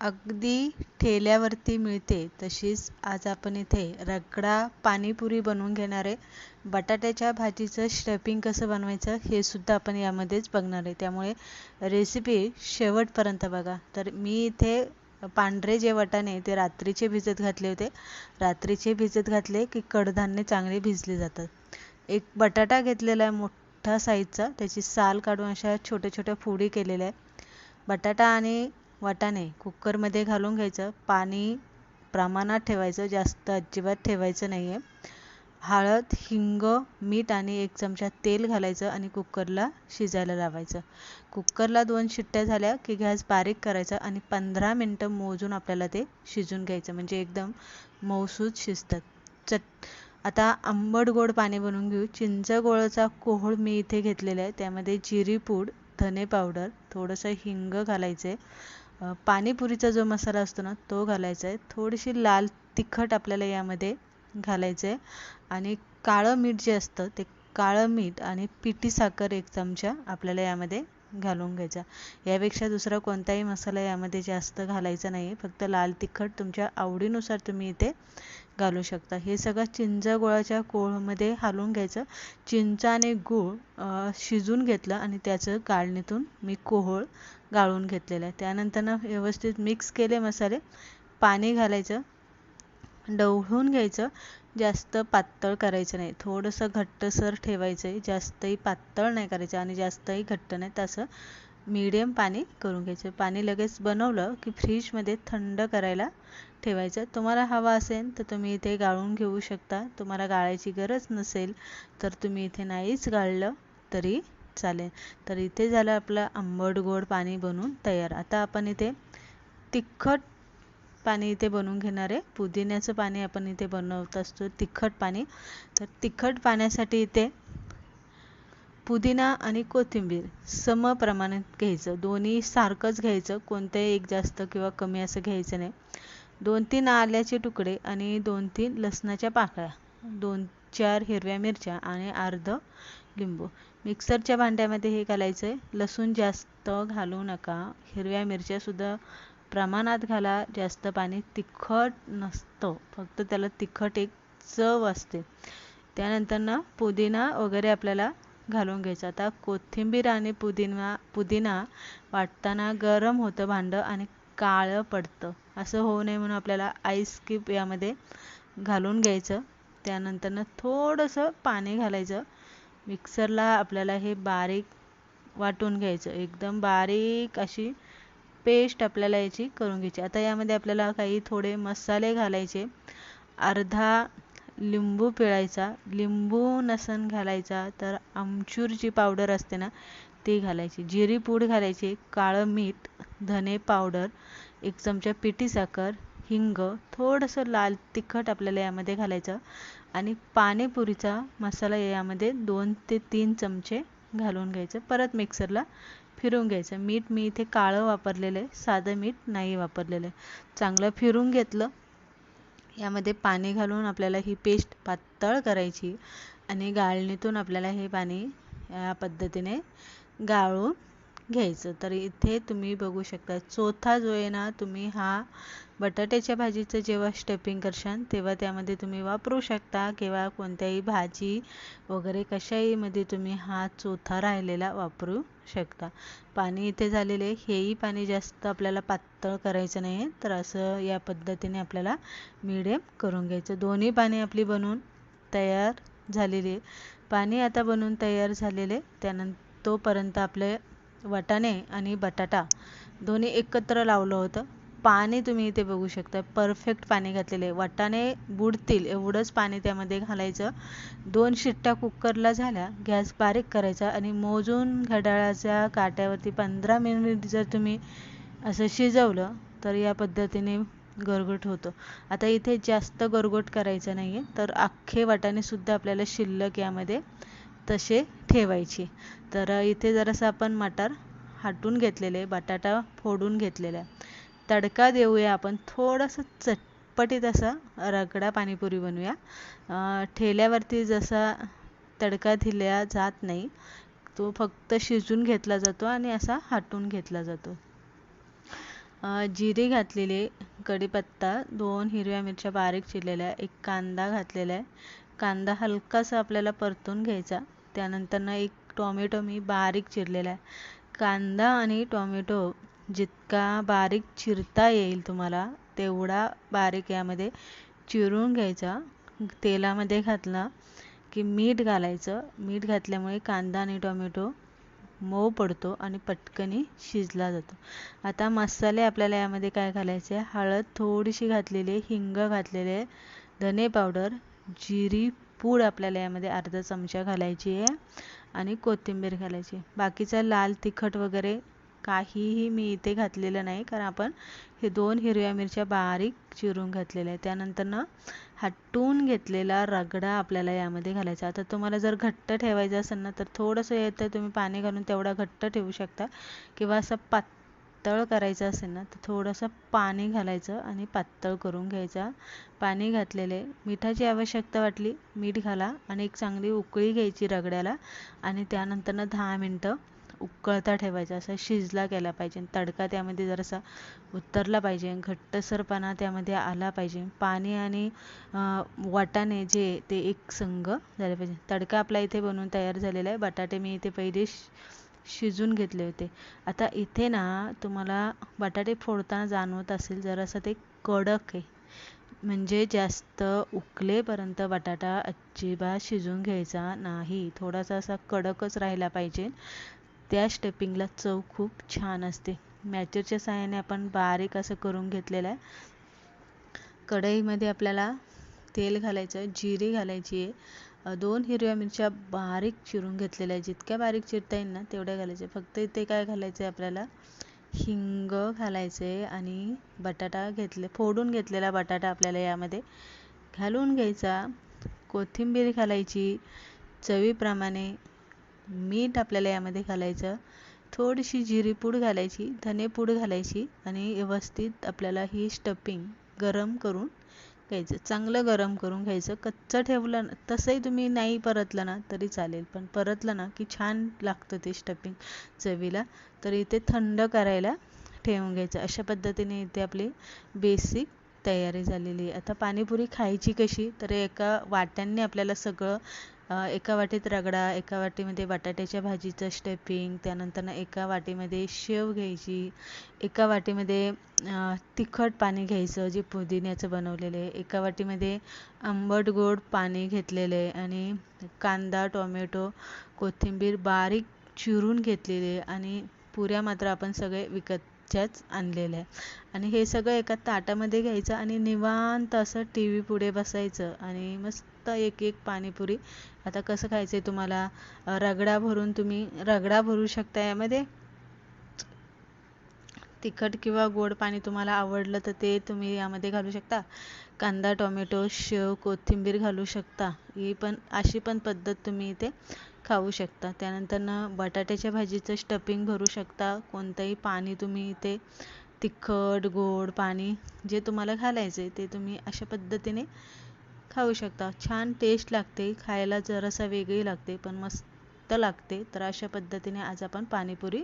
अगदी ठेल्यावरती मिळते. तशीच आज आपण इथे रगडा पाणीपुरी बनवून घेणार आहे. बटाट्याच्या भाजीचं स्टफिंग कसं बनवायचं हे सुद्धा आपण यामध्येच बघणार आहे. त्यामुळे रेसिपी शेवटपर्यंत बघा. तर मी इथे पांढरे जे वटाणे ते रात्रीचे भिजत घातले होते. रात्रीचे भिजत घातले की कडधान्य चांगले भिजले जातात. एक बटाटा घेतलेला आहे मोठा साईजचा त्याची साल काढून अशा छोट्या छोट्या फोडी केलेल्या आहे बटाटा आणि वाटाणे. कुकरमध्ये घालून घ्यायचं. पाणी प्रमाणात ठेवायचं. जास्त अजिबात ठेवायचं नाही आहे हळद हिंग मीठ आणि एक चमचा तेल घालायचं आणि कुकरला शिजायला लावायचं. कुकरला दोन शिट्ट्या झाल्या की गॅस बारीक करायचा आणि पंधरा मिनटं मोजून आपल्याला ते शिजून घ्यायचं. म्हणजे एकदम मऊसूद शिजतात. चट आता आंबट गोड पाणी बनवून घेऊ. चिंच गोळाचा कोहळ मी इथे घेतलेला आहे. त्यामध्ये जिरी पूड धने पावडर थोडंसं हिंग घालायचं आहे पाणीपुरीचा जो मसाला असतो ना तो घालायचा आहे थोडीशी लाल तिखट आपल्याला यामध्ये घालायचं आहे आणि काळं मीठ जे असतं ते काळं मीठ आणि पिठी साखर एक चमचा आपल्याला यामध्ये घालून घ्यायचा. यापेक्षा दुसरा कोणताही मसाला यामध्ये जास्त घालायचा नाही फक्त लाल तिखट तुमच्या आवडीनुसार तुम्ही इथे घालू शकता. हे सगळं चिंच गोळाच्या कोळमध्ये हालून घ्यायचं. चिंच आणि गूळ शिजून घेतलं आणि त्याचं गाळणीतून मी कोहळ गाळून घेतलेलं आहे. त्यानंतर व्यवस्थित मिक्स केले मसाले पाणी घालायचं डवळून घ्यायचं जास्त पातळ करायचं नाही. थोडंसं घट्टसर ठेवायचं आहे जास्तही पातळ नाही करायचं आणि जास्तही घट्ट नाही. तसं मीडियम पाणी करून घ्यायचं. पाणी लगेच बनवलं की फ्रीजमध्ये थंड करायला ठेवायचं. तुम्हाला हवा असेल तर तुम्ही इथे गाळून घेऊ शकता. तुम्हाला गाळायची गरज नसेल तर तुम्ही इथे नाहीच गाळलं तरी चालेल. तर इथे झालं आपलं आंबट गोड पाणी बनवून तयार. आता आपण इथे तिखट पाणी इथे बनवून घेणार आहे. पुदिन्याचं पाणी आपण इथे बनवत असतो. तिखट पाणी. तर तिखट पाण्यासाठी इथे पुदिना आणि कोथिंबीर सम प्रमाणात घ्यायचं. दोन्ही सारखंच घ्यायचं. कोणतंही एक जास्त किंवा कमी असं घ्यायचं नाही. दोन तीन आल्याचे तुकडे आणि दोन तीन लसणाच्या पाकळ्या. दोन चार हिरव्या मिरच्या आणि अर्ध लिंबू. मिक्सरच्या भांड्यामध्ये हे घालायचं आहे लसूण जास्त घालू नका. हिरव्या मिरच्यासुद्धा प्रमाणात घाला. जास्त पाणी तिखट नसतं. फक्त त्याला तिखट एक चव असते. त्यानंतर ना पुदिना वगैरे आपल्याला घालून घ्यायचं. आता कोथिंबीर आणि पुदिना पुदिना वाटताना गरम होतं भांडं आणि काळं पडतं. असं होऊ नये म्हणून आपल्याला आईस क्यूब यामध्ये घालून घ्यायचं. त्यानंतरनं थोडंसं पाणी घालायचं. मिक्सरला आपल्याला हे बारीक वाटून घ्यायचं. एकदम बारीक अशी पेस्ट आपल्याला याची करून घ्यायची. आता यामध्ये आपल्याला काही थोडे मसाले घालायचे. अर्धा लिंबू पिळायचा लिंबू नसन घालायचा तर आमचूरची पावडर असते ना ती घालायची. जिरी पूड घालायची काळं मीठ धने पावडर एक चमचा पिठी साखर हिंग थोडंसं लाल तिखट आपल्याला यामध्ये घालायचं आणि पाणीपुरीचा मसाला यामध्ये दोन ते तीन चमचे घालून घ्यायचं. परत मिक्सरला फिरून घ्यायचं. मीठ मी इथे काळं वापरलेलं आहे साधं मीठ नाही वापरलेलं आहे. चांगलं फिरून घेतलं यामध्ये पाणी घालून आपल्याला ही पेस्ट पातळ करायची आणि गाळणीतून आपल्याला हे पाणी या पद्धतीने गाळून घ्यायचं. तर इथे तुम्ही बघू शकता चौथा जो आहे ना तुम्ही हा बटाट्याच्या भाजीचं जेव्हा स्टफिंग करशाल तेव्हा त्यामध्ये तुम्ही वापरू शकता किंवा कोणत्याही भाजी वगैरे कशाहीमध्ये तुम्ही हा चौथा राहिलेला वापरू शकता. पाणी इथे झालेले हेही पाणी जास्त आपल्याला पातळ करायचं नाही तर असं या पद्धतीने आपल्याला मिडियम करून घ्यायचं. दोन्ही पाणी आपली बनवून तयार झालेली आहे. पाणी आता बनवून तयार झालेले त्यानंतर तोपर्यंत आपले वाटाणे आणि बटाटा दोन्ही एकत्र लावलं होतं. पाणी तुम्ही इथे बघू शकता. परफेक्ट पाणी घातलेलं आहे. वाटाणे बुडतील. एवढंच पाणी त्यामध्ये घालायचं. दोन शिट्ट्या कुकरला झाल्या. गॅस बारीक करायचा आणि मोजून घड्याळाच्या काट्यावरती पंधरा मिनिट जर तुम्ही असं शिजवलं तर या पद्धतीने गरगट होतं. आता इथे जास्त गरगट करायचं नाही आहे तर अख्खे वाटाणेसुद्धा आपल्याला शिल्लक यामध्ये तसे ठेवायचे. तर इथे जरासं आपण मटार हाटून घेतलेले बटाटा फोडून घेतलेला. आहे तडका देऊया आपण थोडंसं चटपटीत असा रगडा पाणीपुरी बनवूया. ठेल्यावरती जसा तडका दिल्या जात नाही तो फक्त शिजून घेतला जातो आणि असा हाटून घेतला जातो. जिरे घातलेले कढीपत्ता दोन हिरव्या मिरच्या बारीक चिरलेल्या एक कांदा घातलेला आहे. कांदा हलकासा आपल्याला परतून घ्यायचा. त्यानंतर ना एक टोमॅटो मी बारीक चिरलेला आहे. कांदा आणि टोमॅटो जितका बारीक चिरता येईल तुम्हाला तेवढा बारीक यामध्ये चिरून घ्यायचा. तेलामध्ये घातला की मीठ घालायचं. मीठ घातल्यामुळे कांदा आणि टोमॅटो मऊ पडतो आणि पटकनी शिजला जातो. आता मसाले आपल्याला यामध्ये काय घालायचे हळद थोडीशी घातलेली हिंग घातलेले धने पावडर जिरी पूड आपल्याला यामध्ये अर्धा चमचा घालायची आहे आणि कोथिंबीर घालायची बाकीचा लाल तिखट वगैरे काहीही मी इथे घातलेलं नाही कारण आपण हे दोन हिरव्या मिरच्या बारीक चिरून घातलेल्या आहे त्यानंतर ना हटून घेतलेला रगडा आपल्याला यामध्ये घालायचा आता तुम्हाला जर घट्ट ठेवायचं असेल ना तर थोडंसं येतं तुम्ही पाणी घालून तेवढा घट्ट ठेवू शकता. किंवा असं पातळ करायचं असेल ना तर थोडंसं पाणी घालायचं आणि पातळ करून घ्यायचा. पाणी घातलेले मिठाची आवश्यकता वाटली मीठ घाला आणि एक चांगली उकळी घ्यायची रगड्याला आणि त्यानंतर ना दहा मिनटं उकळता ठेवायचा. असा शिजला गेला पाहिजे. तडका त्यामध्ये जरासा उतरला पाहिजे. घट्टसरपणा त्यामध्ये आला पाहिजे. पाणी आणि वाटाणे जे ते एक संघ झाले पाहिजे. तडका आपला इथे बनवून तयार झालेला आहे. बटाटे मी इथे पहिले शिजून घेतले होते. आता इथे ना तुम्हाला बटाटे फोडताना जाणवत असेल जरासं ते कडक आहे. म्हणजे जास्त उकलेपर्यंत बटाटा अजिबात शिजून घ्यायचा नाही. थोडासा असा कडकच राहिला पाहिजे. त्या स्टेपिंगला चव खूप छान असते. मॅचरच्या साहाय्याने आपण बारीक असं करून घेतलेलं आहे. कढईमध्ये आपल्याला तेल घालायचं जिरे घालायची आहे. दोन हिरव्या मिरच्या बारीक चिरून घेतलेल्या आहेत. जितक्या बारीक चिरता येईल ना तेवढ्या घालायच्या. फक्त इथे काय घालायचं आहे आपल्याला? हिंग घालायचं आहे आणि बटाटा घेतले फोडून घेतलेला बटाटा आपल्याला यामध्ये घालून घ्यायचा. कोथिंबीर घालायची चवीप्रमाणे मीठ आपल्याला यामध्ये घालायचं. थोडीशी जिरीपूड घालायची धनेपूड घालायची आणि व्यवस्थित आपल्याला ही स्टपिंग गरम करून घ्यायचं. चांगलं गरम करून घ्यायचं. कच्चं ठेवलं ना तसंही तुम्ही नाही परतलं ना तरी चालेल. पण परतलं ना की छान लागतं ते स्टफिंग चवीला. तर इथे थंड करायला ठेवून घ्यायचं. अशा पद्धतीने इथे आपली बेसिक तयारी झालेली आहे. आता पाणीपुरी खायची कशी? तर एका वाट्यांनी आपल्याला सगळं एका वाटीत रगडा एका वाटीमध्ये बटाट्याच्या भाजीचं स्टफिंग त्यानंतर एका वाटीमध्ये शेव घ्यायची एका वाटीमध्ये तिखट पाणी घ्यायचं जे पुदिन्याचं बनवलेलं आहे एका वाटीमध्ये आंबट गोड पाणी घेतलेलं आहे आणि कांदा टोमॅटो कोथिंबीर बारीक चिरून घेतलेले आहे आणि पुऱ्या मात्र आपण सगळे विकत विकतच्याच आणलेल्या आणि हे सगळं एका ताटामध्ये घ्यायचं आणि निवांत असं टी व्ही पुढे बसायचं आणि मस्त एक एक पाणीपुरी. आता कसं खायचं आहे तुम्हाला रगडा भरून तुम्ही रगडा भरू शकता यामध्ये. तिखट किंवा गोड पाणी तुम्हाला आवडलं तर ते तुम्ही यामध्ये घालू शकता. कांदा टोमॅटो शेव कोथिंबीर घालू शकता. ही पण अशी पण पद्धत तुम्ही इथे खाऊ शकता. त्यानंतर बटाट्याच्या भाजीचं स्टफिंग भरू शकता. कोणतंही पाणी तुम्ही इथे तिखट गोड पाणी जे तुम्हाला घालायचं आहे ते तुम्ही अशा पद्धतीने खाऊ शकता. छान टेस्ट लागते. खायला जरासा वेगळी लागते पण मस्त लागते. तर अशा पद्धतीने आज आपण पाणीपुरी